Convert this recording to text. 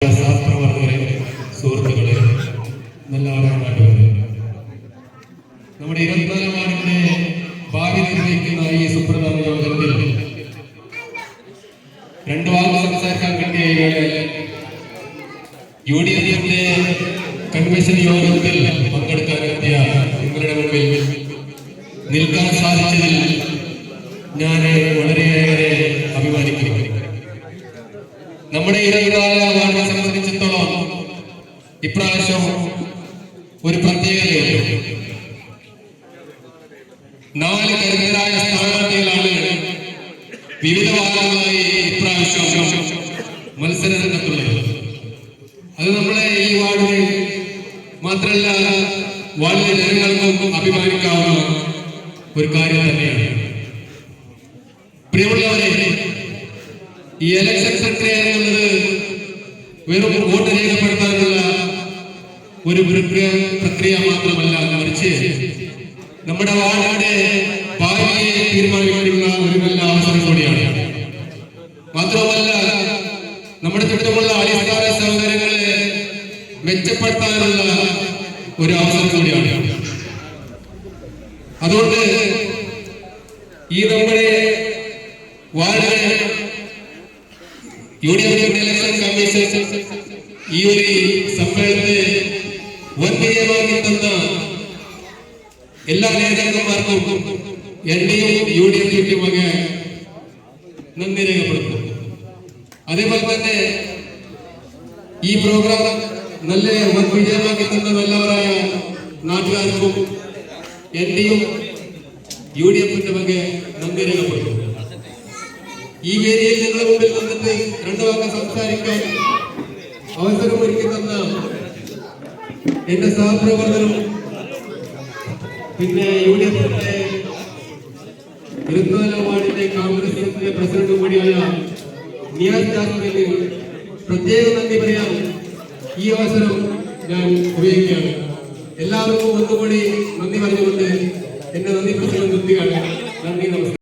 സഹപ്രവർത്തകരെ സുഹൃത്തുക്കളെ നമ്മുടെ ഇരുപത്തിനാലാം വാർഡിന്റെ ഭാവി നിർണയിക്കുന്ന ഈ സുപ്രധാന യോഗത്തിൽ. രണ്ടു വാക്ക് സംസാരിക്കാൻ കിട്ടിയ യു ഡി എഫിന്റെ കൺവെൻഷൻ യോഗത്തിൽ പങ്കെടുക്കാനെത്തിയ നിങ്ങളുടെ മുമ്പിൽ നിൽക്കാൻ സാധിച്ചതിൽ ഞാൻ വളരെയേറെ അഭിമാനിക്കുന്നു. നമ്മുടെ ഇരുപത്തിനാലാം സംബന്ധിച്ചിടത്തോളം ഇപ്രാവശ്യം ഒരു പ്രത്യേകതയുണ്ട്. നാല് കരുതരായ സ്ഥാനാർത്ഥികളാണ് വിവിധ വാർഡുകളായി ഇപ്രാവശ്യം മത്സര രംഗത്തുള്ളത് അത് നമ്മളെ ഈ വാർഡിൽ മാത്രമല്ല വാർഡിലെ ജനങ്ങൾക്കും അഭിമാനിക്കാവുന്ന ഒരു കാര്യം തന്നെയാണ്. പ്രിയമുള്ളവരെ ഈ ഇലക്ഷൻ പ്രക്രിയ എന്നുള്ളത് വെറും വോട്ട് രേഖപ്പെടുത്താനുള്ള ഒരു പ്രക്രിയ പ്രക്രിയ മാത്രമല്ല മറിച്ച് നമ്മുടെ വാർഡിന്റെ ഭാവിയെ തീരുമാനിക്കുന്ന ഒരു നല്ല അവസരം കൂടിയാണ്. മാത്രമല്ല നമ്മുടെ ചുറ്റുമുള്ള അടിസ്ഥാന സൗകര്യങ്ങളെ മെച്ചപ്പെടുത്താനുള്ള ഒരു അവസരം കൂടിയാണ്. അതുകൊണ്ട് ഈ നമ്മുടെ വാർഡിലെ U D F election commission ഈ ഒരു സമ്മേളനത്തെ വൻ തന്ന എല്ലാ നേതാക്കന്മാർക്കും എന്റെയും യു ഡി എഫിന്റെ വക നന്ദി രേഖപ്പെടുത്തും അതേപോലെ തന്നെ ഈ പ്രോഗ്രാം നല്ല വിജയമാക്കി തന്ന നല്ലവരായ നാട്ടുകാർക്കും എന്റെയും യു ഡി എഫിന്റെ വക നന്ദി രേഖപ്പെടുത്തും ഈ വേദിയിൽ നിങ്ങളുടെ മുമ്പിൽ വന്നിട്ട് രണ്ടു വാക്ക് സംസാരിക്കാൻ അവസരം ഒരുക്കി തന്ന എന്റെ സഹപ്രവർത്തനം പിന്നെ യു ഡി എഫിന്റെ ഇരുപത്തിനാലാം വാർഡിന്റെ പ്രസിഡന്റ് കൂടിയായ നിയാസ് ജാസ്മിന് പ്രത്യേക നന്ദി പറയാൻ ഈ അവസരം ഞാൻ ഉപയോഗിക്കുകയാണ്. എല്ലാവർക്കും ഒന്നുകൂടി നന്ദി പറഞ്ഞുകൊണ്ട് എന്റെ നന്ദി പ്രസംഗം നിർത്തുകയാണ് നന്ദി നമസ്കാരം.